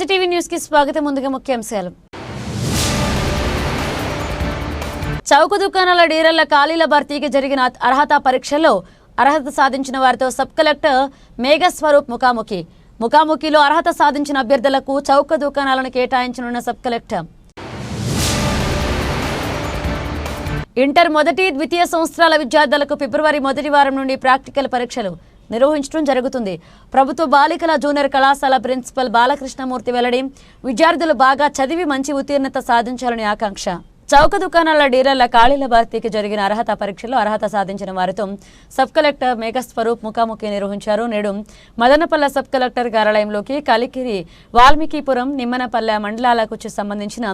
ఎన్సీటీవీ న్యూస్కి స్వాగతం. ముందుగా ముఖ్యాంశాలు. చౌక దుకాణాల డీలర్ల ఖాళీల భర్తీకి జరిగిన అర్హత పరీక్షల్లో అర్హత సాధించిన వారితో సబ్ కలెక్టర్ మేఘస్వరూప్ ముఖాముఖి. ముఖాముఖిలో అర్హత సాధించిన అభ్యర్థులకు చౌక దుకాణాలను కేటాయించనున్న సబ్ కలెక్టర్. ఇంటర్ మొదటి ద్వితీయ సంవత్సరాల విద్యార్థులకు ఫిబ్రవరి మొదటి వారం నుండి ప్రాక్టికల్ పరీక్షలు. నిర్వహించడం జరుగుతుంది. ప్రభుత్వ బాలికల జూనియర్ కళాశాల ప్రిన్సిపల్ బాలకృష్ణమూర్తి వెల్లడి విద్యార్థులు బాగా చదివి మంచి ఉత్తీర్ణత సాధించాలని ఆకాంక్ష. చౌక దుకాణాల డీలర్ల ఖాళీల భర్తీకి జరిగిన అర్హత పరీక్షలో అర్హత సాధించిన వారితో సబ్ కలెక్టర్ మేఘస్వరూప్ ముఖాముఖి నిర్వహించారు. నేడు మదనపల్లె సబ్ కలెక్టర్ కార్యాలయంలోకి కలికిరి వాల్మీకిపురం నిమ్మనపల్లె మండలాలకు సంబంధించిన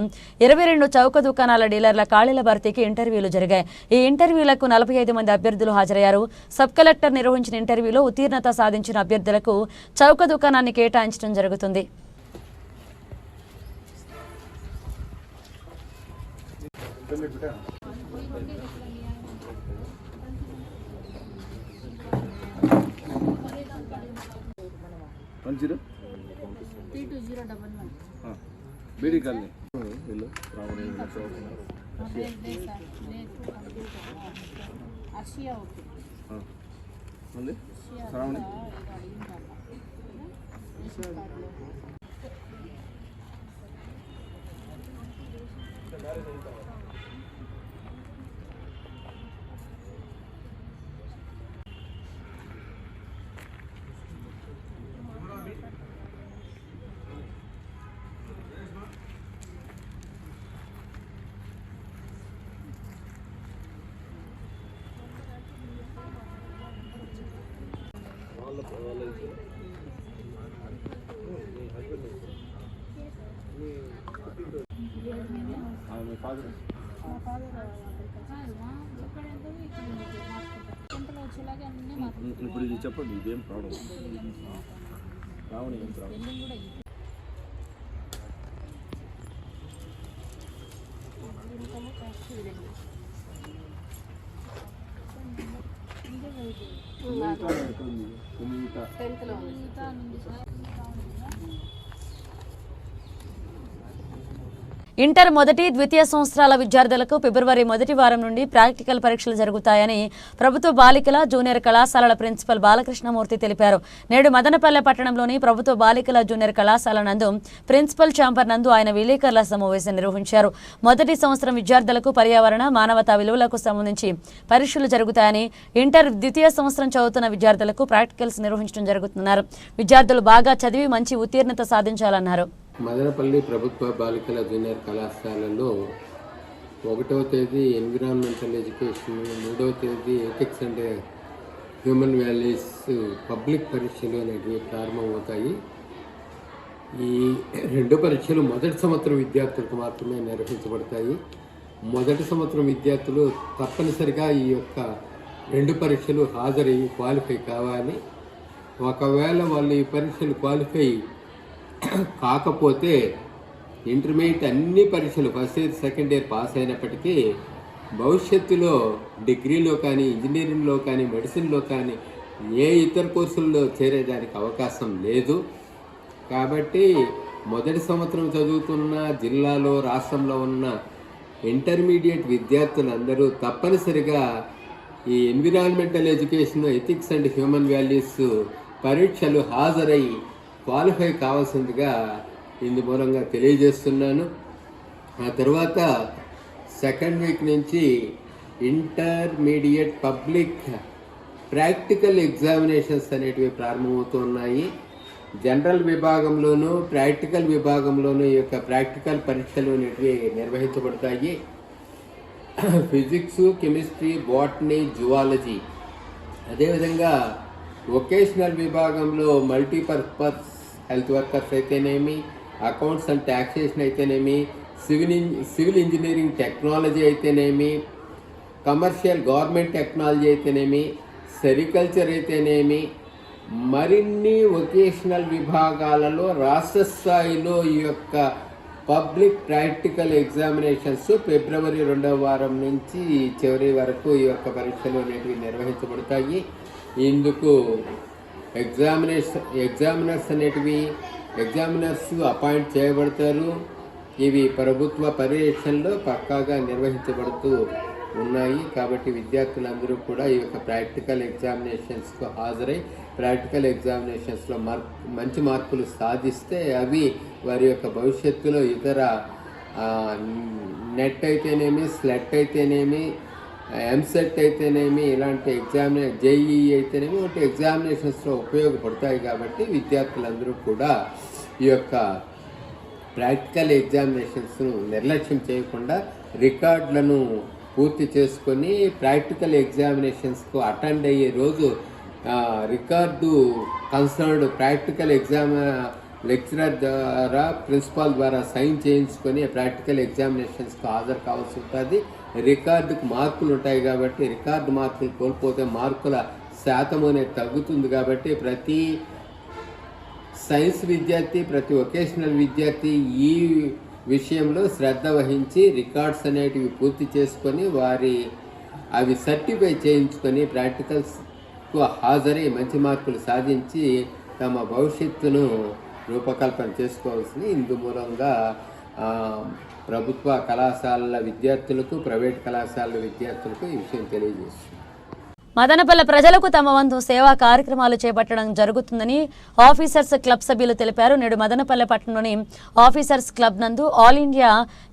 ఇరవై రెండు చౌక దుకాణాల డీలర్ల ఖాళీల భర్తీకి ఇంటర్వ్యూలు జరిగాయి. ఈ ఇంటర్వ్యూలకు నలభై ఐదు మంది అభ్యర్థులు హాజరయ్యారు. సబ్ కలెక్టర్ నిర్వహించిన ఇంటర్వ్యూలో ఉత్తీర్ణత సాధించిన అభ్యర్థులకు చౌక దుకాణాన్ని కేటాయించడం జరుగుతుంది. சொல்லிவிட்டேன் ಒನ್ ಜೀರೋ ಹಾಂ ಬಿಡಿ ಕಾಲನಿ ಇಲ್ಲ ಹಾಂ ಅಲ್ಲಿ ಶ್ರಾವಣಿ ఇప్పుడు ఇది చెప్పండి ఇదేం ప్రాబ్లం రావణి ఏం ప్రాబ్లం బిల్డింగ్ కూడా ఇది దీనికన్నా ఫస్ట్ ఇదండి ఇంకే వెయిట్ టెన్త్లో ఉంది సార్ ఇంటర్ మొదటి ద్వితీయ సంవత్సరాల విద్యార్థులకు ఫిబ్రవరి మొదటి వారం నుండి ప్రాక్టికల్ పరీక్షలు జరుగుతాయని ప్రభుత్వ బాలికల జూనియర్ కళాశాలల ప్రిన్సిపల్ బాలకృష్ణమూర్తి తెలిపారు. నేడు మదనపల్లె పట్టణంలోని ప్రభుత్వ బాలికల జూనియర్ కళాశాల నందు ప్రిన్సిపల్ ఛాంబర్ నందు ఆయన విలేకరుల సమావేశం నిర్వహించారు. మొదటి సంవత్సరం విద్యార్థులకు పర్యావరణ మానవతా విలువలకు సంబంధించి పరీక్షలు జరుగుతాయని ఇంటర్ ద్వితీయ సంవత్సరం చదువుతున్న విద్యార్థులకు ప్రాక్టికల్స్ నిర్వహించడం జరుగుతున్నారు. విద్యార్థులు బాగా చదివి మంచి ఉత్తీర్ణత సాధించాలన్నారు. మదనపల్లి ప్రభుత్వ బాలికల జూనియర్ కళాశాలలో ఒకటవ తేదీ ఎన్విరాన్మెంటల్ ఎడ్యుకేషన్ మూడవ తేదీ ethics and human values public పరీక్షలు అనేటివి ప్రారంభమవుతాయి. ఈ రెండు పరీక్షలు మొదటి సంవత్సరం విద్యార్థులకు మాత్రమే నిర్వహించబడతాయి. మొదటి సంవత్సరం విద్యార్థులు తప్పనిసరిగా ఈ యొక్క రెండు పరీక్షలు హాజరయ్యి క్వాలిఫై కావాలి. ఒకవేళ వాళ్ళు ఈ పరీక్షలు క్వాలిఫై కాకపోతే ఇంటర్మీడియట్ అన్ని పరీక్షలు first year second year pass అయినప్పటికీ భవిష్యత్తులో డిగ్రీలో కానీ ఇంజనీరింగ్లో కానీ మెడిసిన్లో కానీ ఏ ఇతర కోర్సుల్లో చేరేదానికి అవకాశం లేదు. కాబట్టి మొదటి సంవత్సరం చదువుతున్న జిల్లాలో రాష్ట్రంలో ఉన్న ఇంటర్మీడియట్ విద్యార్థులందరూ తప్పనిసరిగా ఈ environmental education ethics and human values పరీక్షలు హాజరై క్వాలిఫై కావాల్సిందిగా ఇందు మూలంగా తెలియజేస్తున్నాను. ఆ తర్వాత సెకండ్ వీక్ నుంచి ఇంటర్మీడియట్ పబ్లిక్ ప్రాక్టికల్ ఎగ్జామినేషన్స్ అనేటివి ప్రారంభమవుతున్నాయి జనరల్ విభాగంలోనూ ప్రాక్టికల్ విభాగంలోనూ ఈ యొక్క ప్రాక్టికల్ పరీక్షలు అనేటివి నిర్వహించబడతాయి. ఫిజిక్స్ కెమిస్ట్రీ బాటనీ జువాలజీ అదేవిధంగా వొకేషనల్ విభాగంలో మల్టీపర్పస్ హెల్త్ వర్కర్స్ అయితేనేమి అకౌంట్స్ అండ్ ట్యాక్సేషన్ అయితేనేమి సివిల్ సివిల్ ఇంజనీరింగ్ టెక్నాలజీ అయితేనేమి కమర్షియల్ గవర్నమెంట్ టెక్నాలజీ అయితేనేమి సెరికల్చర్ అయితేనేమి మరిన్ని వొకేషనల్ విభాగాలలో రాష్ట్ర స్థాయిలో ఈ యొక్క పబ్లిక్ ప్రాక్టికల్ ఎగ్జామినేషన్స్ ఫిబ్రవరి రెండవ వారం నుంచి చివరి వరకు ఈ యొక్క పరీక్షలు అనేటివి నిర్వహించబడతాయి. ఇందుకు ఎగ్జామినేషన్ ఎగ్జామినర్స్ అనేటివి ఎగ్జామినర్స్ అపాయింట్ చేయబడతారు. ఇవి ప్రభుత్వ పర్యవేక్షణలో పక్కాగా నిర్వహించబడుతూ ఉన్నాయి. కాబట్టి విద్యార్థులందరూ కూడా ఈ యొక్క ప్రాక్టికల్ ఎగ్జామినేషన్స్కు హాజరై ప్రాక్టికల్ ఎగ్జామినేషన్స్లో మార్క్ మంచి మార్కులు సాధిస్తే అవి వారి యొక్క భవిష్యత్తులో ఇతర నెట్ అయితేనేమి స్లెట్ అయితేనేమి ఎంసెట్ అయితేనేమి ఇలాంటి ఎగ్జామినే జేఈఈ అయితేనేమి వంటి ఎగ్జామినేషన్స్లో ఉపయోగపడతాయి కాబట్టి విద్యార్థులందరూ కూడా ఈ యొక్క ప్రాక్టికల్ ఎగ్జామినేషన్స్ను నిర్లక్ష్యం చేయకుండా రికార్డులను పూర్తి చేసుకొని ప్రాక్టికల్ ఎగ్జామినేషన్స్కు అటెండ్ అయ్యే రోజు record concerned practical exam lecturer ద్వారా ప్రిన్సిపాల్ ద్వారా సైన్ చేయించుకొని ప్రాక్టికల్ ఎగ్జామినేషన్స్కు హాజరు కావాల్సి ఉంటుంది. రికార్డుకు మార్కులు ఉంటాయి కాబట్టి రికార్డు మార్కులు కోల్పోతే మార్కుల శాతం అనేది తగ్గుతుంది కాబట్టి ప్రతి సైన్స్ విద్యార్థి ప్రతి వొకేషనల్ విద్యార్థి ఈ విషయంలో శ్రద్ధ వహించి రికార్డ్స్ అనేటివి పూర్తి చేసుకొని వారి అవి సర్టిఫై చేయించుకొని ప్రాక్టికల్స్కు హాజరై మంచి మార్కులు సాధించి తమ భవిష్యత్తును రూపకల్పన చేసుకోవాల్సింది. ఇందు మూలంగా ప్రభుత్వ కళాశాలల విద్యార్థులకు ప్రైవేట్ కళాశాలల విద్యార్థులకు ఈ విషయం తెలియజేస్తుంది. మదనపల్లె ప్రజలకు తమ వంతు సేవా కార్యక్రమాలు చేపట్టడం జరుగుతుందని ఆఫీసర్స్ క్లబ్ సభ్యులు తెలిపారు. నేడు మదనపల్లె పట్టణంలోని ఆఫీసర్స్ క్లబ్ నందు ఆల్ ఇండియా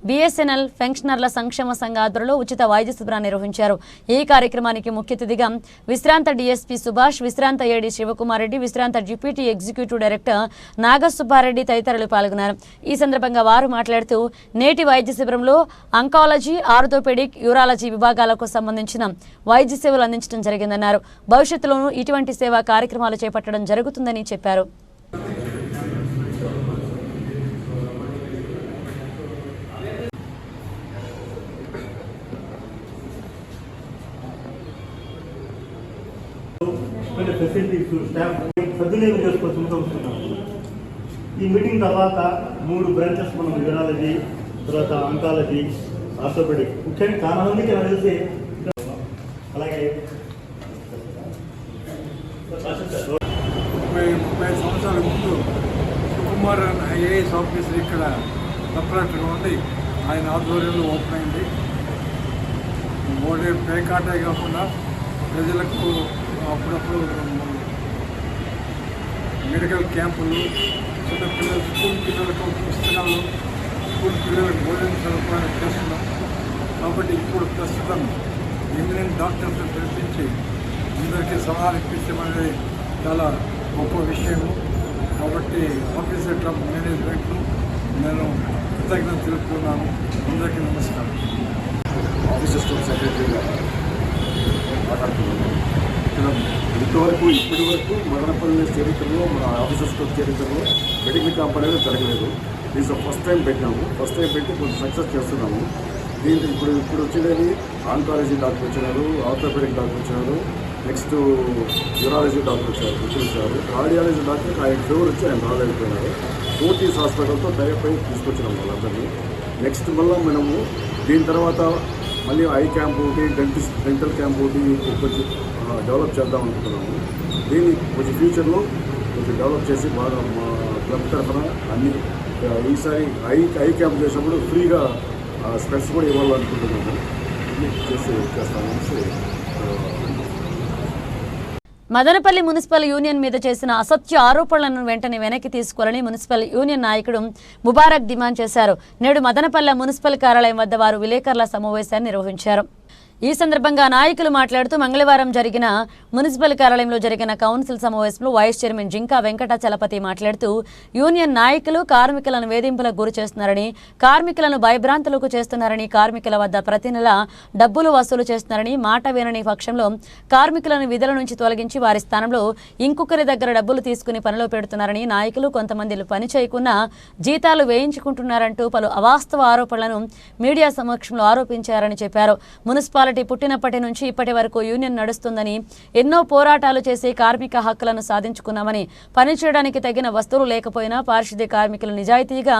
బిఎస్ఎన్ఎల్ పెన్షనర్ల సంక్షేమ సంఘ ఆధ్వర్యంలో ఉచిత వైద్య శిబిరాన్ని నిర్వహించారు. ఈ కార్యక్రమానికి ముఖ్య అతిథిగా విశ్రాంత డీఎస్పీ సుభాష్ విశ్రాంత ఏడీ శివకుమార్ రెడ్డి విశ్రాంత డిప్యూటీ ఎగ్జిక్యూటివ్ డైరెక్టర్ నాగసుబ్బారెడ్డి తదితరులు పాల్గొన్నారు. ఈ సందర్భంగా వారు మాట్లాడుతూ నేటి వైద్య శిబిరంలో అంకాలజీ ఆర్థోపెడిక్ యూరాలజీ విభాగాలకు సంబంధించిన వైద్య సేవలు అందించడం జరిగిందన్నారు. భవిష్యత్తులోనూ ఇటువంటి సేవా కార్యక్రమాలు చేపట్టడం జరుగుతుందని చెప్పారు. ఫెసిలిటీస్ స్టాఫ్ సద్వినియోగం చేసుకోవచ్చు వస్తున్నాం ఈ మీటింగ్ తర్వాత మూడు బ్రాంచెస్ మనం యూరాలజీ తర్వాత అంకాలజీ ఆర్థోపెడిక్ ముఖ్యంగా చాలా మందికి నాకు తెలిసి అలాగే ముప్పై ముప్పై ఐదు సంవత్సరాల ముందు సుకుమార్ అనే ఐఏఎస్ ఇక్కడ సపరేట్గా ఉండి ఆయన ఆధ్వర్యంలో ఓపెన్ అయింది. ఓడే పేకాటే కాకుండా ప్రజలకు అప్పుడప్పుడు మెడికల్ క్యాంపులు చిన్నపిల్లల స్కూల్ పిల్లలకు పుస్తకాలు స్కూల్ పిల్లలకు భోజనం సరఫరా చేస్తున్నాం. కాబట్టి ఇప్పుడు ప్రస్తుతం ఇంజనీరింగ్ డాక్టర్స్ పిలిపించి అందరికీ సలహాలు ఇప్పించడం అనేది చాలా గొప్ప విషయము. కాబట్టి ఆఫీసర్ క్లబ్ మేనేజ్మెంట్ను నేను కృతజ్ఞత తెలుపుతున్నాను. అందరికీ నమస్కారం. ఆఫీస్ అసిస్టెంట్ సెక్రటరీగా మాట్లాడుతున్నాను. ఇంతవరకు ఇప్పటి వరకు మదనపల్లి చరిత్రలో మన ఆఫీసర్ స్టోర్ చరిత్రలో మెడికల్ క్యాంప్ అనేది జరగలేదు. ఇది ఫస్ట్ టైం పెట్టినాము. ఫస్ట్ టైం పెట్టి కొంచెం సక్సెస్ చేస్తున్నాము. దీంట్లో ఇప్పుడు ఇప్పుడు వచ్చేది ఆంకాలజీ డాక్టర్ వచ్చినారు ఆర్థోపెడిక్ డాక్టర్ వచ్చినారు నెక్స్ట్ యూరాలజీ డాక్టర్ వచ్చారు వచ్చారు కార్డియాలజీ డాక్టర్ ఆయన ఫీవర్ వచ్చి ఆయన రాలేకపోయినారు. ఫోర్టీస్ హాస్పిటల్తో డైరెక్ట్ అయి తీసుకొచ్చినాం వాళ్ళందరినీ. నెక్స్ట్ మళ్ళీ మనము దీని తర్వాత మళ్ళీ ఐ క్యాంప్ ఒకటి డెంటిస్ట్ డెంటల్ క్యాంప్ ఒకటి కొంచెం డెవలప్ చేద్దాం అనుకుంటున్నాము దీన్ని కొంచెం ఫ్యూచర్లో కొంచెం డెవలప్ చేసి బాగా మా క్లబ్ తరఫున అన్ని ఈసారి ఐ ఐ క్యాంప్ చేసినప్పుడు ఫ్రీగా స్పెట్స్ కూడా ఇవ్వాలనుకుంటున్నాము. చేసి చేస్తామనేసి మదనపల్లి మున్సిపల్ యూనియన్ మీద చేసిన అసత్య ఆరోపణలను వెంటనే వెనక్కి తీసుకోవాలని మున్సిపల్ యూనియన్ నాయకుడు ముబారక్ డిమాండ్ చేశారు. నేడు మదనపల్లె మున్సిపల్ కార్యాలయం వద్ద వారు విలేకరుల సమావేశాన్ని నిర్వహించారు. ఈ సందర్భంగా నాయకులు మాట్లాడుతూ మంగళవారం జరిగిన మున్సిపల్ కార్యాలయంలో జరిగిన కౌన్సిల్ సమావేశంలో వైస్ చైర్మన్ జింకా వెంకటాచలపతి మాట్లాడుతూ యూనియన్ నాయకులు కార్మికులను వేధింపులకు గురి చేస్తున్నారని కార్మికులను భయభ్రాంతులకు చేస్తున్నారని కార్మికుల వద్ద ప్రతి నెల డబ్బులు వసూలు చేస్తున్నారని మాట వినని పక్షంలో కార్మికులను విధుల నుంచి తొలగించి వారి స్థానంలో ఇంకొకరి దగ్గర డబ్బులు తీసుకుని పనిలో పెడుతున్నారని నాయకులు కొంతమంది పని జీతాలు వేయించుకుంటున్నారంటూ పలు అవాస్తవ ఆరోపణలను మీడియా సమక్షంలో ఆరోపించారని చెప్పారు. మున్సిపాలిటీ మున్సిపాలిటీ పుట్టినప్పటి నుంచి ఇప్పటి వరకు యూనియన్ నడుస్తుందని ఎన్నో పోరాటాలు చేసి కార్మిక హక్కులను సాధించుకున్నామని పనిచేయడానికి తగిన వస్తువులు లేకపోయినా పారిశుద్ధ్య కార్మికులు నిజాయితీగా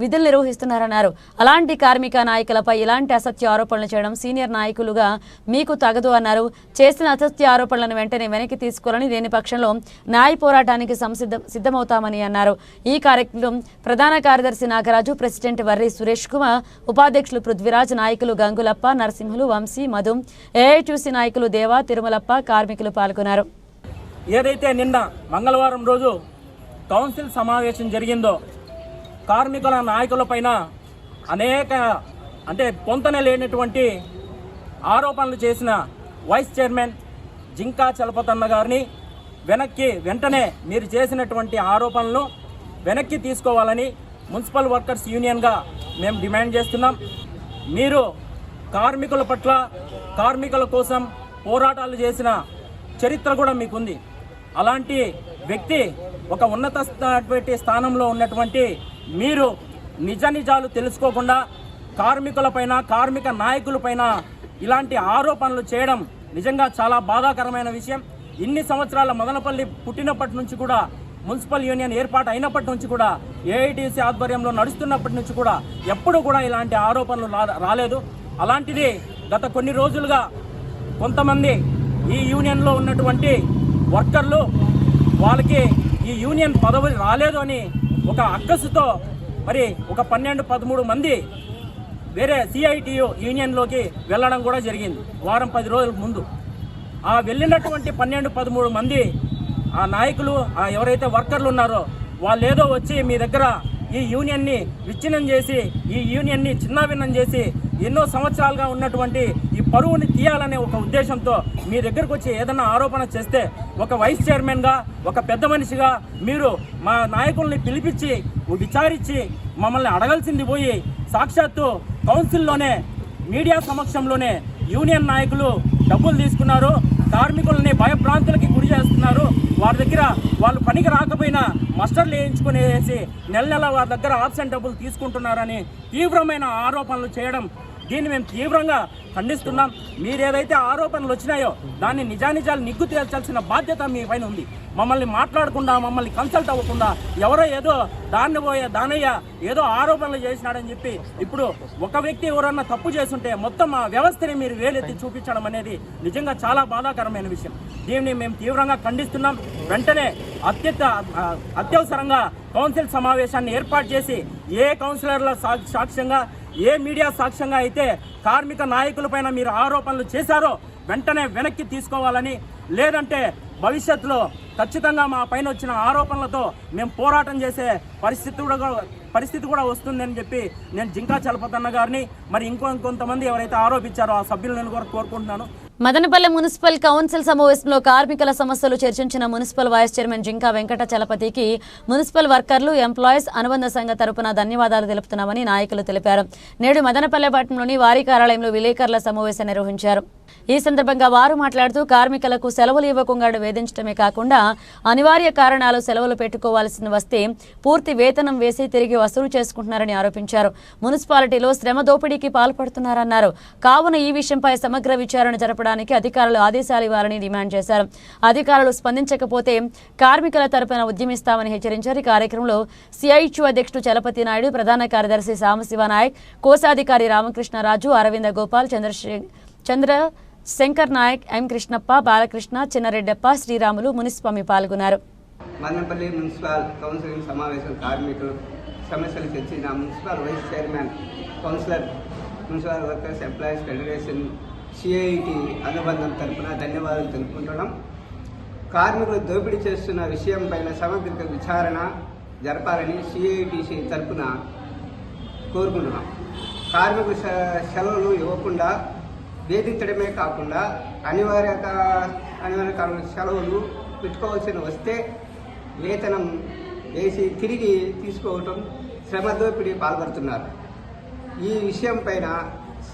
విధులు నిర్వహిస్తున్నారన్నారు. అలాంటి కార్మిక నాయకులపై ఇలాంటి అసత్య ఆరోపణలు చేయడం సీనియర్ నాయకులుగా మీకు తగదు అన్నారు. చేసిన అసత్య ఆరోపణలను వెంటనే వెనక్కి తీసుకోవాలని లేని పక్షంలో న్యాయ పోరాటానికి సంసిద్ధ సిద్ధమవుతామని అన్నారు. ఈ కార్యక్రమం ప్రధాన కార్యదర్శి నాగరాజు ప్రెసిడెంట్ వర్రి సురేష్ కుమార్ ఉపాధ్యక్షులు పృథ్వీరాజ్ నాయకులు గంగులప్ప నరసింహులు వంశీ మధు ఏఐటీసీ నాయకులు దేవా తిరుమలప్ప కార్మికులు పాల్గొన్నారు. ఏదైతే నిన్న మంగళవారం రోజు కౌన్సిల్ సమావేశం జరిగిందో కార్మికుల నాయకులపైన అనేక అంటే పొంతన లేనటువంటి ఆరోపణలు చేసిన వైస్ చైర్మన్ జింకా చలపతన్న గారిని వెనక్కి వెంటనే మీరు చేసినటువంటి ఆరోపణలను వెనక్కి తీసుకోవాలని మున్సిపల్ వర్కర్స్ యూనియన్గా మేము డిమాండ్ చేస్తున్నాం. మీరు కార్మికుల పట్ల కార్మికుల కోసం పోరాటాలు చేసిన చరిత్ర కూడా మీకుంది. అలాంటి వ్యక్తి ఒక ఉన్నత స్థానటువంటి స్థానంలో ఉన్నటువంటి మీరు నిజ నిజాలు తెలుసుకోకుండా కార్మికులపైన కార్మిక నాయకులపైన ఇలాంటి ఆరోపణలు చేయడం నిజంగా చాలా బాధాకరమైన విషయం. ఇన్ని సంవత్సరాల మదనపల్లి పుట్టినప్పటి నుంచి కూడా మున్సిపల్ యూనియన్ ఏర్పాటు అయినప్పటి నుంచి కూడా ఏఐటీసీ ఆధ్వర్యంలో నడుస్తున్నప్పటి నుంచి కూడా ఎప్పుడు కూడా ఇలాంటి ఆరోపణలు రా- రాలేదు. అలాంటిది గత కొన్ని రోజులుగా కొంతమంది ఈ యూనియన్లో ఉన్నటువంటి వర్కర్లు వాళ్ళకి ఈ యూనియన్ పదవి రాలేదు అని ఒక అక్కసుతో మరి ఒక పన్నెండు పదమూడు మంది వేరే సిఐటియు యూనియన్లోకి వెళ్ళడం కూడా జరిగింది. వారం పది రోజుల ముందు. ఆ వెళ్ళినటువంటి పన్నెండు పదమూడు మంది ఆ నాయకులు ఆ ఎవరైతే వర్కర్లు ఉన్నారో వాళ్ళు ఏదో వచ్చి మీ దగ్గర ఈ యూనియన్ని విచ్ఛిన్నం చేసి ఈ యూనియన్ని చిన్నాభిన్నం చేసి ఎన్నో సంవత్సరాలుగా ఉన్నటువంటి ఈ పరువుని తీయాలనే ఒక ఉద్దేశంతో మీ దగ్గరకు వచ్చి ఏదైనా ఆరోపణ చేస్తే ఒక వైస్ చైర్మన్గా ఒక పెద్ద మనిషిగా మీరు మా నాయకుల్ని పిలిపించి విచారించి మమ్మల్ని అడగాల్సింది పోయి సాక్షాత్తు కౌన్సిల్లోనే మీడియా సమక్షంలోనే యూనియన్ నాయకులు డబ్బులు తీసుకున్నారు కార్మికులని భయభ్రాంతులకి గురి చేస్తున్నారు. వారి దగ్గర వాళ్ళు పనికి రాకపోయినా మస్టర్లు వేయించుకునేసి నెల నెల వారి దగ్గర ఆబ్సెంట్ డబ్బులు తీసుకుంటున్నారని తీవ్రమైన ఆరోపణలు చేయడం దీన్ని మేము తీవ్రంగా ఖండిస్తున్నాం. మీరు ఏదైతే ఆరోపణలు వచ్చినాయో దాన్ని నిజానిజాలు నిగ్గు తేల్చాల్సిన బాధ్యత మీ పైన ఉంది. మమ్మల్ని మాట్లాడకుండా మమ్మల్ని కన్సల్ట్ అవ్వకుండా ఎవరో ఏదో దాన్ని పోయే దానయ్య ఏదో ఆరోపణలు చేసినాడని చెప్పి ఇప్పుడు ఒక వ్యక్తి ఎవరన్నా తప్పు చేస్తుంటే మొత్తం ఆ వ్యవస్థని మీరు వేలెత్తి చూపించడం అనేది నిజంగా చాలా బాధాకరమైన విషయం. దీన్ని మేము తీవ్రంగా ఖండిస్తున్నాం. వెంటనే అత్యంత అత్యవసరంగా కౌన్సిల్ సమావేశాన్ని ఏర్పాటు చేసి ఏ కౌన్సిలర్ల సా- సాక్ష్యంగా ఏ మీడియా సాక్ష్యంగా అయితే కార్మిక నాయకులపైన మీరు ఆరోపణలు చేశారో వెంటనే వెనక్కి తీసుకోవాలని లేదంటే భవిష్యత్తులో ఖచ్చితంగా మా పైన వచ్చిన ఆరోపణలతో మేము పోరాటం చేసే పరిస్థితి కూడా పరిస్థితి కూడా వస్తుందని చెప్పి నేను జింకా చలపతన్న గారిని మరి ఇంకో కొంతమంది ఎవరైతే ఆరోపించారో ఆ సభ్యులను కూడా కోరుకుంటున్నాను. మదనపల్లె మున్సిపల్ కౌన్సిల్ సమావేశంలో కార్మికుల సమస్యలు చర్చించిన municipal vice chairman Jinka Venkata చలపతికి municipal వర్కర్లు ఎంప్లాయీస్ అనుబంధ సంఘ తరపున ధన్యవాదాలు తెలుపుతున్నామని నాయకులు తెలిపారు. నేడు మదనపల్లె పట్టణంలోని వారి కార్యాలయంలో విలేకరుల సమావేశం నిర్వహించారు. ఈ సందర్భంగా వారు మాట్లాడుతూ కార్మికులకు సెలవులు ఇవ్వకుండా వేధించడమే కాకుండా అనివార్య కారణాలు సెలవులు పెట్టుకోవాల్సి వస్తే పూర్తి వేతనం వేసి తిరిగి వసూలు చేసుకుంటున్నారని ఆరోపించారు. మున్సిపాలిటీలో శ్రమ దోపిడీకి పాల్పడుతున్నారన్నారు. కావున ఈ విషయంపై సమగ్ర విచారణ జరపడానికి అధికారులు ఆదేశాలు ఇవ్వాలని డిమాండ్ చేశారు. అధికారులు స్పందించకపోతే కార్మికుల తరపున ఉద్యమిస్తామని హెచ్చరించారు. ఈ కార్యక్రమంలో సిఐచు అధ్యక్షుడు చలపతి నాయుడు ప్రధాన కార్యదర్శి సాంబశివ నాయక్ కోశాధికారి రామకృష్ణరాజు అరవింద గోపాల్ చంద్రశేఖర్ చంద్ర శంకర్ నాయక్ ఎం కృష్ణప్ప బాలకృష్ణ చిన్నరెడ్డప్ప శ్రీరాములు మునిస్వామి పాల్గొన్నారు. మదనపల్లి మున్సిపల్ కౌన్సిలింగ్ సమావేశం కార్మికులు సమస్యలు చర్చించిన municipal vice chairman councillor municipal workers employees federation CIT అనుబంధం తరపున ధన్యవాదాలు తెలుపుకుంటున్నాం. కార్మికులు దోపిడీ చేస్తున్న విషయం పైన సమగ్ర విచారణ జరపాలని సిఐటిసి తరపున కోరుకుంటున్నాం. కార్మికులు సె- సెలవులు ఇవ్వకుండా వేధించడమే కాకుండా అనివార్య అనివార్య సెలవులు పెట్టుకోవాల్సిన వస్తే వేతనం వేసి తిరిగి తీసుకోవటం శ్రమదోపిడి పాల్పడుతున్నారు. ఈ విషయం పైన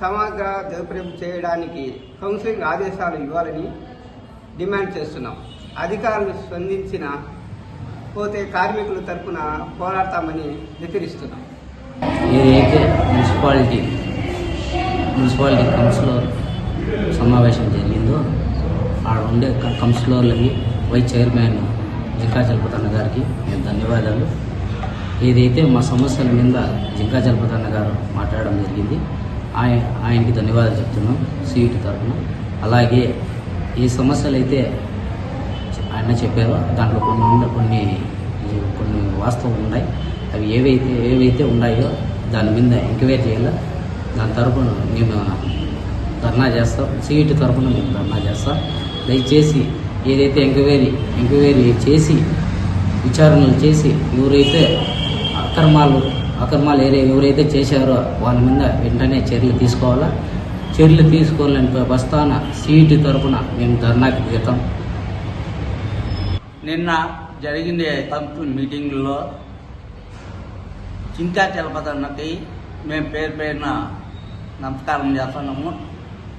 సమగ్ర దోపిడీ చేయడానికి కౌన్సిలింగ్ ఆదేశాలు ఇవ్వాలని డిమాండ్ చేస్తున్నాం. అధికారులు స్పందించిన పోతే కార్మికుల తరపున పోరాడతామని హెచ్చరిస్తున్నాం. ఏదైతే మున్సిపాలిటీ మున్సిపాలిటీ కౌన్సిలర్ సమావేశం జరిగిందో ఆడ ఉండే క- కౌన్సిలర్లకి వైస్ చైర్మన్ జింకా జలపతన్న గారికి నేను ధన్యవాదాలు. ఏదైతే మా సమస్యల మీద జింకా జలపతన్న గారు మాట్లాడడం జరిగింది ఆయన ఆయనకి ధన్యవాదాలు చెప్తున్నాం సీటు తరఫున అలాగే ఈ సమస్యలు అయితే ఆయన చెప్పారో దాంట్లో కొన్ని ఉన్న కొన్ని కొన్ని వాస్తవం ఉన్నాయి. అవి ఏవైతే ఏవైతే ఉన్నాయో దాని మీద ఎంక్వైరీ చేయాలి? దాని తరపున నేను ధర్నా చేస్తాం. సీఈటీ తరపున మేము ధర్నా చేస్తాం. దయచేసి ఏదైతే ఎంక్వైరీ ఎంక్వైరీ చేసి విచారణలు చేసి ఎవరైతే అక్రమాలు అక్రమాలు ఏరే ఎవరైతే చేశారో వాళ్ళ మీద వెంటనే చర్యలు తీసుకోవాలా? చర్యలు తీసుకోవాలని బస్తాన సీఈటీ తరపున మేము ధర్నాకి దిగుతాం. నిన్న జరిగిన కౌన్సిల్ మీటింగ్లో చింతా చలపతన్నకి మేము పేరు పేరున నమస్కారం చేస్తున్నాము.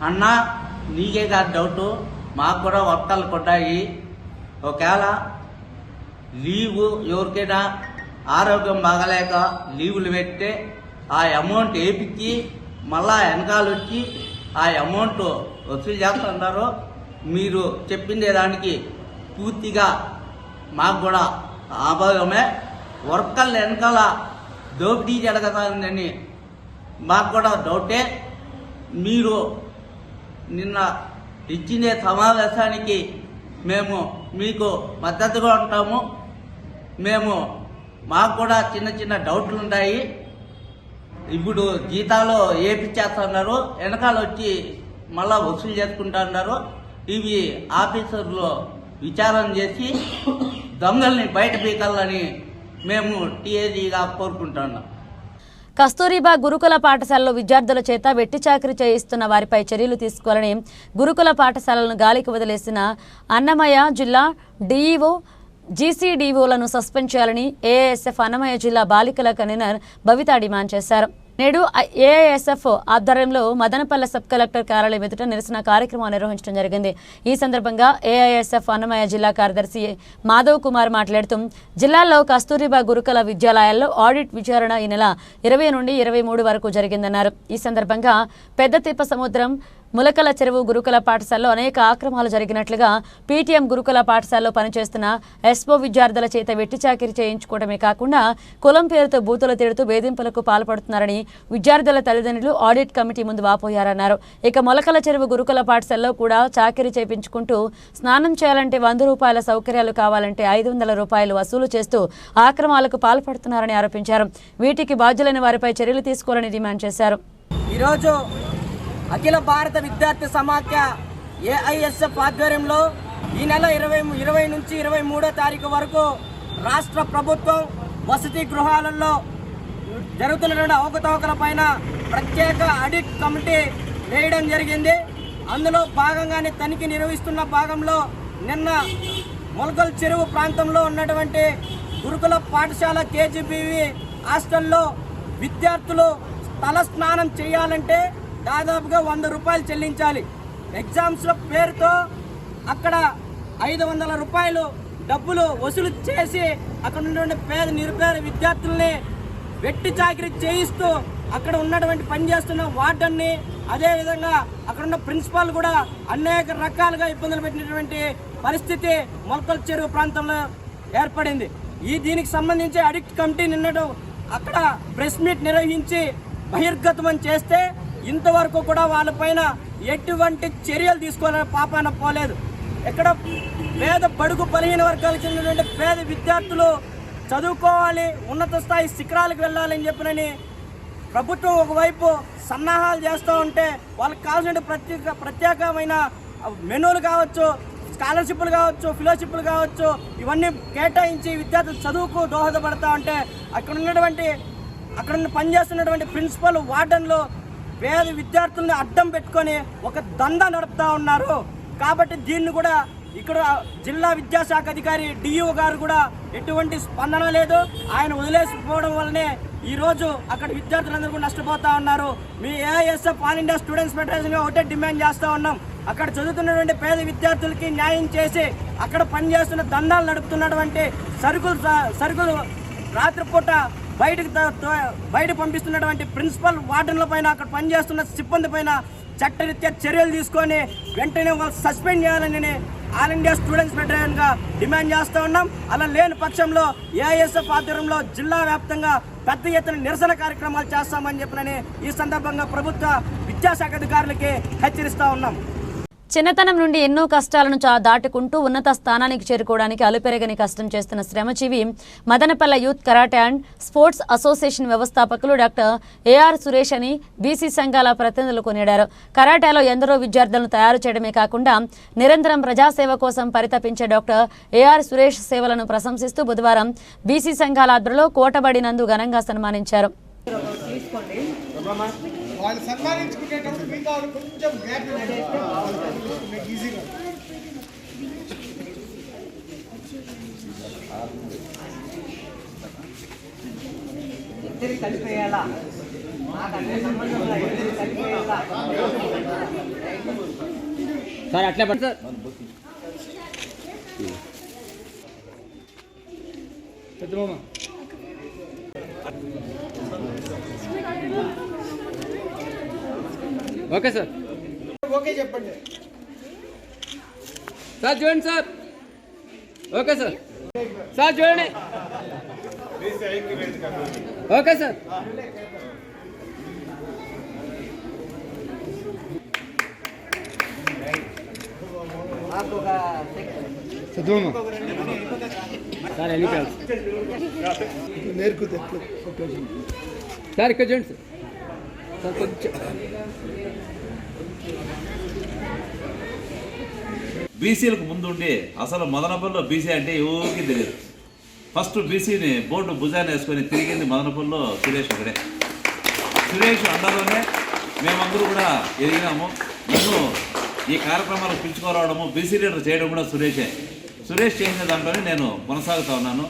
అన్న నీకే కాదు డౌటు మాకు కూడా వర్తాలు కొట్టాయి ఒకవేళ లీవు ఎవరికైనా ఆరోగ్యం బాగలేక లీవులు పెడితే ఆ అమౌంట్ వేపించి మళ్ళా వెనకాల వచ్చి ఆ అమౌంట్ వసూలు చేస్తున్నారు మీరు చెప్పిందే దానికి పూర్తిగా మాకు కూడా ఆభాగమే వర్కర్లు వెనకాల దోపిడీ జరగతుందని మాకు కూడా డౌటే మీరు నిన్న ఇచ్చిన సమావేశానికి మేము మీకు మద్దతుగా ఉంటాము. మేము మాకు కూడా చిన్న చిన్న డౌట్లు ఉంటాయి. ఇప్పుడు జీతాలు ఏపిచ్చేస్తున్నారు. వెనకాల వచ్చి మళ్ళా వసూలు చేసుకుంటున్నారు ఇవి ఆఫీసర్లు విచారం చేసి దొంగల్ని బయట పీకాలని మేము టీఏజీగా కోరుకుంటున్నాం కస్తూరిబా గురుకుల పాఠశాలలో విద్యార్థుల చేత వెట్టి చాకరీ చేయిస్తున్న వారిపై చర్యలు తీసుకోవాలని గురుకుల పాఠశాలలను గాలికి వదిలేసిన అన్నమయ్య జిల్లా డిఈఓ జీసీడీఓలను సస్పెండ్ చేయాలని ఏఎస్ఎఫ్ అన్నమయ్య జిల్లా బాలికల కన్వీనర్ భవిత డిమాండ్ చేశారు. నేడు ఏఐఎస్ఎఫ్ ఆధ్వర్యంలో మదనపల్లె సబ్ కలెక్టర్ కార్యాలయం ఎదుట నిరసన కార్యక్రమం నిర్వహించడం జరిగింది. ఈ సందర్భంగా ఏఐఎస్ఎఫ్ అన్నమయ్య జిల్లా కార్యదర్శి మాధవ్ కుమార్ మాట్లాడుతూ జిల్లాలో కస్తూరిబా గురుకుల విద్యాలయాల్లో ఆడిట్ విచారణ ఈ నెల ఇరవై నుండి ఇరవై మూడు వరకు జరిగిందన్నారు. ఈ సందర్భంగా పెద్ద తిప్ప సముద్రం ములకల చెరువు గురుకుల పాఠశాలలో అనేక ఆక్రమాలు జరిగినట్లుగా పీటీఎం గురుకుల పాఠశాలలో పనిచేస్తున్న ఎస్పో విద్యార్థుల చేత వెట్టి చాకిరి చేయించుకోవడమే కాకుండా కులం పేరుతో బూతులు తిడుతూ వేధింపులకు పాల్పడుతున్నారని విద్యార్థుల తల్లిదండ్రులు ఆడిట్ కమిటీ ముందు వాపోయారన్నారు. ఇక మొలకల చెరువు గురుకుల పాఠశాలలో కూడా చాకిరి చేయించుకుంటూ స్నానం చేయాలంటే వంద రూపాయల సౌకర్యాలు కావాలంటే ఐదు వందల రూపాయలు వసూలు చేస్తూ ఆక్రమాలకు పాల్పడుతున్నారని ఆరోపించారు. వీటికి బాధ్యులైన వారిపై చర్యలు తీసుకోవాలని డిమాండ్ చేశారు. ఈరోజు అఖిల భారత విద్యార్థి సమాఖ్య ఏఐఎస్ఎఫ్ ఆధ్వర్యంలో ఈ నెల ఇరవై ఇరవై నుంచి ఇరవై మూడో తారీఖు వరకు రాష్ట్ర ప్రభుత్వం వసతి గృహాలలో జరుగుతున్నటువంటి అవకతవకల పైన ప్రత్యేక ఆడిట్ కమిటీ వేయడం జరిగింది. అందులో భాగంగానే తనిఖీ నిర్వహిస్తున్న భాగంలో నిన్న మొలకల్ చెరువు ప్రాంతంలో ఉన్నటువంటి గురుకుల పాఠశాల కేజీబీవి హాస్టల్లో విద్యార్థులు తల స్నానం చేయాలంటే దాదాపుగా వంద రూపాయలు చెల్లించాలి. ఎగ్జామ్స్ల పేరుతో అక్కడ ఐదు వందల రూపాయలు డబ్బులు వసూలు చేసి అక్కడ ఉన్నటువంటి పేద నిరుపేద విద్యార్థుల్ని వెట్టి చాకరీ చేయిస్తూ అక్కడ ఉన్నటువంటి పనిచేస్తున్న వార్డన్ని అదేవిధంగా అక్కడ ఉన్న ప్రిన్సిపాల్ కూడా అనేక రకాలుగా ఇబ్బందులు పెట్టినటువంటి పరిస్థితి మొలకల చెరువు ప్రాంతంలో ఏర్పడింది. ఈ దీనికి సంబంధించి అడిక్ట్ కమిటీ నిన్నటి అక్కడ ప్రెస్ మీట్ నిర్వహించి బహిర్గతం చేస్తే ఇంతవరకు కూడా వాళ్ళపైన ఎటువంటి చర్యలు తీసుకోవాలని పాపాన పోలేదు. ఇక్కడ పేద బడుగు బలహీన వర్గాలకు చెందినటువంటి పేద విద్యార్థులు చదువుకోవాలి ఉన్నత స్థాయి శిఖరాలకు వెళ్ళాలని చెప్పినని ప్రభుత్వం ఒకవైపు సన్నాహాలు చేస్తూ ఉంటే వాళ్ళకి కావాల్సిన ప్రత్యేక ప్రత్యేకమైన మెనూలు కావచ్చు స్కాలర్షిప్లు కావచ్చు ఫెలోషిప్లు కావచ్చు ఇవన్నీ కేటాయించి విద్యార్థులు చదువుకు దోహదపడతా ఉంటే అక్కడ ఉన్నటువంటి అక్కడ పనిచేస్తున్నటువంటి ప్రిన్సిపల్ వార్డన్లు పేద విద్యార్థుల్ని అడ్డం పెట్టుకొని ఒక దందా నడుపుతా ఉన్నారు. కాబట్టి దీన్ని కూడా ఇక్కడ జిల్లా విద్యాశాఖ అధికారి డిఈఓ గారు కూడా ఎటువంటి స్పందన లేదు. ఆయన వదిలేసిపోవడం వల్లనే ఈరోజు అక్కడ విద్యార్థులందరూ కూడా నష్టపోతా ఉన్నారు. మీ AISF all India students federation ఒకటే డిమాండ్ చేస్తూ ఉన్నాం. అక్కడ చదువుతున్నటువంటి పేద విద్యార్థులకి న్యాయం చేసి అక్కడ పనిచేస్తున్న దండాలు నడుపుతున్నటువంటి సరుకులు సరుకులు రాత్రిపూట బయటకు బయట పంపిస్తున్నటువంటి ప్రిన్సిపల్ వార్డన్ల పైన అక్కడ పనిచేస్తున్న సిబ్బంది పైన చట్టరీత్యా చర్యలు తీసుకొని వెంటనే వాళ్ళు సస్పెండ్ చేయాలని ఆల్ ఇండియా స్టూడెంట్స్ ఫెడరేషన్గా డిమాండ్ చేస్తూ ఉన్నాం. అలా లేని పక్షంలో ఏఐఎస్ఎఫ్ ఆధ్వర్యంలో జిల్లా వ్యాప్తంగా పెద్ద ఎత్తున నిరసన కార్యక్రమాలు చేస్తామని చెప్పినని ఈ సందర్భంగా ప్రభుత్వ విద్యాశాఖ అధికారులకి హెచ్చరిస్తూ ఉన్నాం. చిన్నతనం నుండి ఎన్నో కష్టాలను చా దాటుకుంటూ ఉన్నత స్థానానికి చేరుకోవడానికి అలుపెరగని కష్టం చేస్తున్న శ్రమజీవి Madanapalle youth karate and sports association వ్యవస్థాపకులు డాక్టర్ ఏఆర్ సురేష్ అని బీసీ సంఘాల ప్రతినిధులు కొనియాడారు. కరాటేలో ఎందరో విద్యార్థులను తయారు చేయడమే కాకుండా నిరంతరం ప్రజాసేవ కోసం పరితపించే డాక్టర్ ఏఆర్ సురేష్ సేవలను ప్రశంసిస్తూ బుధవారం బీసీ సంఘాల ఆధ్వర్యంలో కోటబడినందు ఘనంగా సన్మానించారు. వాళ్ళు సన్మానించుకునేటప్పుడు మిగతా వాళ్ళు కొంచెం గ్యాప్ మీకు ఈజీగా ఇద్దరు కలిపేయాలా? నాకు అన్ని సంబంధం లేదు ఇద్దరు కలిపేయాలా? సార్ అట్లే పట్టు సార్. పెద్దమామ. Okay sir. ఓకే చెప్పండి. సార్ చూడండి సార్. Okay sir. సార్ చూడండి. Okay sir. పెద్దమామ సార్ ఎన్ని కాదు నేర్కుతే సార్ ఇక్కడ చూడండి సార్. బీసీలకు ముందుండి అసలు మదనపల్లిలో బీసీ అంటే ఎవరికి తెలియదు. ఫస్ట్ బీసీని బోర్డు భుజాన్ని వేసుకొని తిరిగింది మదనపల్లిలో సురేష్ ఒకడే. సురేష్ అండలోనే మేమందరూ కూడా ఎదిగినాము. నన్ను ఈ కార్యక్రమాలకు పిలుచుకోరావడము బీసీ లీడర్ చేయడం కూడా సురేషే. సురేష్ చేసిన దాంట్లోనే నేను కొనసాగుతా ఉన్నాను.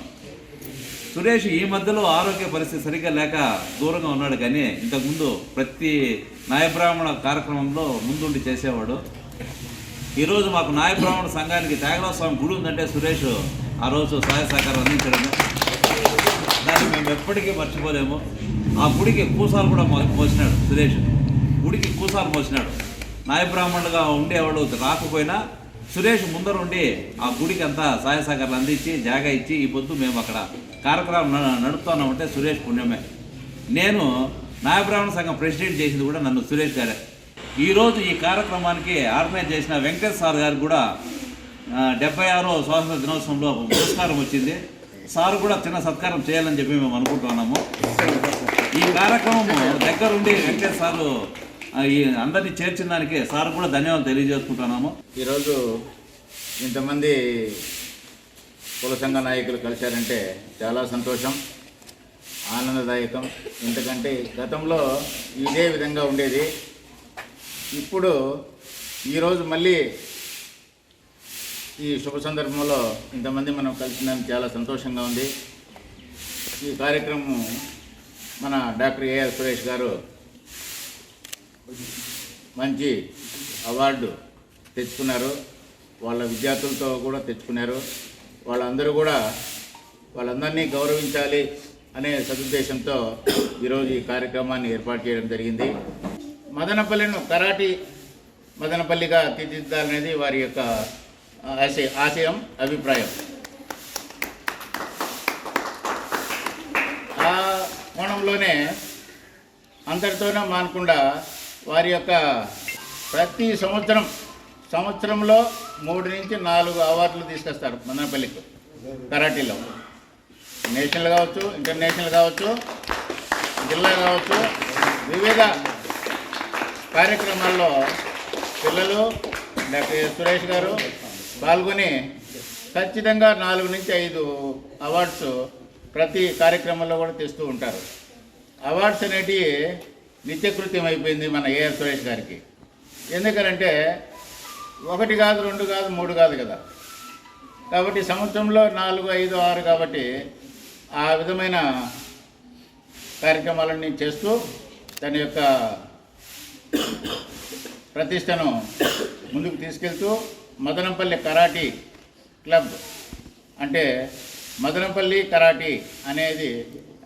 సురేష్ ఈ మధ్యలో ఆరోగ్య పరిస్థితి సరిగ్గా లేక దూరంగా ఉన్నాడు కానీ ఇంతకుముందు ప్రతి న్యాయబ్రాహ్మణ కార్యక్రమంలో ముందుండి చేసేవాడు. ఈరోజు మాకు నాయబ్రాహ్మణ సంఘానికి త్యాగరాజ స్వామి గుడి ఉందంటే సురేష్ ఆ రోజు సహాయ సహకారం అందించడము. దాన్ని మేము ఎప్పటికీ మర్చిపోలేము. ఆ గుడికి కూసాలు కూడా మో- మోసినాడు సురేష్. గుడికి కూసాలు మోసినాడు. నాయబ్రాహ్మణులుగా ఉండేవాడు రాకపోయినా సురేష్ ముందర ఉండి ఆ గుడికి అంతా సహాయ సహకారాలు అందించి జాగా ఇచ్చి ఈ పొద్దు మేము అక్కడ కార్యక్రమం న- నడుపుతున్నామంటే సురేష్ పుణ్యమే. నేను నాయబ్రాహ్మణ సంఘం ప్రెసిడెంట్ చేసింది కూడా నన్ను సురేష్ గారే. ఈరోజు ఈ కార్యక్రమానికి ఆర్గనైజ్ చేసిన వెంకటేష్ సార్ గారు కూడా డెబ్బై ఆరో స్వాతంత్ర దినోత్సవంలో పురస్కారం వచ్చింది. సార్ కూడా చిన్న సత్కారం చేయాలని చెప్పి మేము అనుకుంటున్నాము. ఈ కార్యక్రమం దగ్గరుండి వెంకటేష్ సారు అందరినీ చేర్చిన దానికి సార్ కూడా ధన్యవాదాలు తెలియజేసుకుంటున్నాము. ఈరోజు ఇంతమంది కుల సంఘ నాయకులు కలిశారంటే చాలా సంతోషం ఆనందదాయకం. ఎందుకంటే గతంలో ఇదే విధంగా ఉండేది. ఇప్పుడు ఈరోజు మళ్ళీ ఈ శుభ సందర్భంలో ఇంతమంది మనం కలిసినందుకు చాలా సంతోషంగా ఉంది. ఈ కార్యక్రమం మన డాక్టర్ ఏఆర్ సురేష్ గారు మంచి అవార్డు తెచ్చుకున్నారు. వాళ్ళ విద్యార్థులతో కూడా తెచ్చుకున్నారు. వాళ్ళందరూ కూడా వాళ్ళందరినీ గౌరవించాలి అనే సదుద్దేశంతో ఈరోజు ఈ కార్యక్రమాన్ని ఏర్పాటు చేయడం జరిగింది. మదనపల్లిను కరాటీ మదనపల్లిగా తీర్చిదిద్దాలనేది వారి యొక్క ఆశయ ఆశయం అభిప్రాయం. ఆ కోణంలోనే అందరితోనే మానకుండా వారి యొక్క ప్రతి సంవత్సరం సంవత్సరంలో మూడు నుంచి నాలుగు అవార్డులు తీసుకొస్తారు మదనపల్లికి కరాటీలో. నేషనల్ కావచ్చు ఇంటర్నేషనల్ కావచ్చు జిల్లా కావచ్చు వివిధ కార్యక్రమాల్లో పిల్లలు డాక్టర్ సురేష్ గారు పాల్గొని ఖచ్చితంగా నాలుగు నుంచి ఐదు అవార్డ్స్ ప్రతి కార్యక్రమంలో కూడా తెస్తూ ఉంటారు. అవార్డ్స్ అనేటివి నిత్యకృత్యం అయిపోయింది మన ఏఆర్ సురేష్ గారికి. ఎందుకనంటే ఒకటి కాదు రెండు కాదు మూడు కాదు కదా. కాబట్టి సంవత్సరంలో నాలుగు ఐదు ఆరు కాబట్టి ఆ విధమైన కార్యక్రమాలన్నీ చేస్తూ తన యొక్క ప్రతిష్టను ముందుకు తీసుకెళ్తూ మదనంపల్లి కరాటీ క్లబ్ అంటే మదనంపల్లి కరాటీ అనేది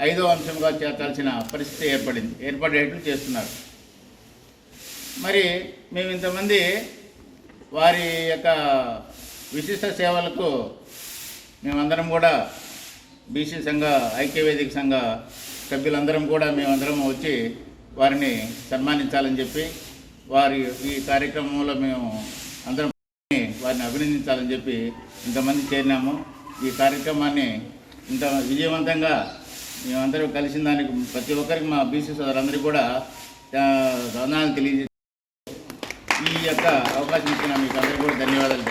ఐదో అంశంగా చేర్చాల్సిన పరిస్థితి ఏర్పడింది. ఏర్పడేట్లు చేస్తున్నారు. మరి మేము ఇంతమంది వారి యొక్క విశిష్ట సేవలకు మేమందరం కూడా బీసీ సంఘ ఐక్యవేదిక సంఘ సభ్యులందరం కూడా మేమందరం వచ్చి వారిని సన్మానించాలని చెప్పి వారి ఈ కార్యక్రమంలో మేము అందరం వారిని అభినందించాలని చెప్పి ఇంతమంది చేరినాము. ఈ కార్యక్రమాన్ని ఇంత విజయవంతంగా మేమందరూ కలిసిన దానికి ప్రతి ఒక్కరికి మా బీసీ సోదరులందరికీ కూడా ఆ, ధన్యవాదాలు తెలియజే ఈ యొక్క అవకాశం ఇచ్చిన మీకు అందరికీ కూడా ధన్యవాదాలు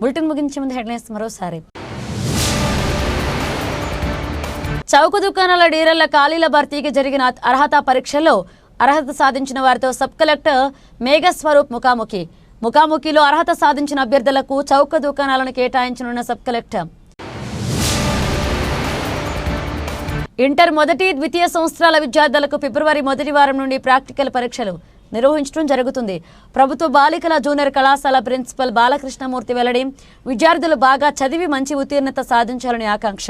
బులెటిన్ ముగించే ముందు హెడ్లైన్స్ మరోసారి. చౌక దుకాణాల డీలర్ల ఖాళీల భర్తీకి జరిగిన అర్హత పరీక్షల్లో అర్హత సాధించిన వారితో సబ్ కలెక్టర్ మేఘస్వరూప్ ముఖాముఖి. ముఖాముఖిలో అర్హత సాధించిన అభ్యర్థులకు చౌక దుకాణాలను కేటాయించనున్న సబ్ కలెక్టర్. ఇంటర్ మొదటి ద్వితీయ సంవత్సరాల విద్యార్థులకు ఫిబ్రవరి మొదటి వారం నుండి ప్రాక్టికల్ పరీక్షలు నిర్వహించడం జరుగుతుంది. ప్రభుత్వ బాలికల జూనియర్ కళాశాల ప్రిన్సిపల్ బాలకృష్ణమూర్తి వెల్లడి విద్యార్థులు బాగా చదివి మంచి ఉత్తీర్ణత సాధించాలని ఆకాంక్ష.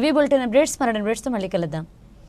ఇవి బులెటిన్ అప్డేట్స్. మరణ అప్డేట్స్తో మళ్ళీ కలుద్దాం.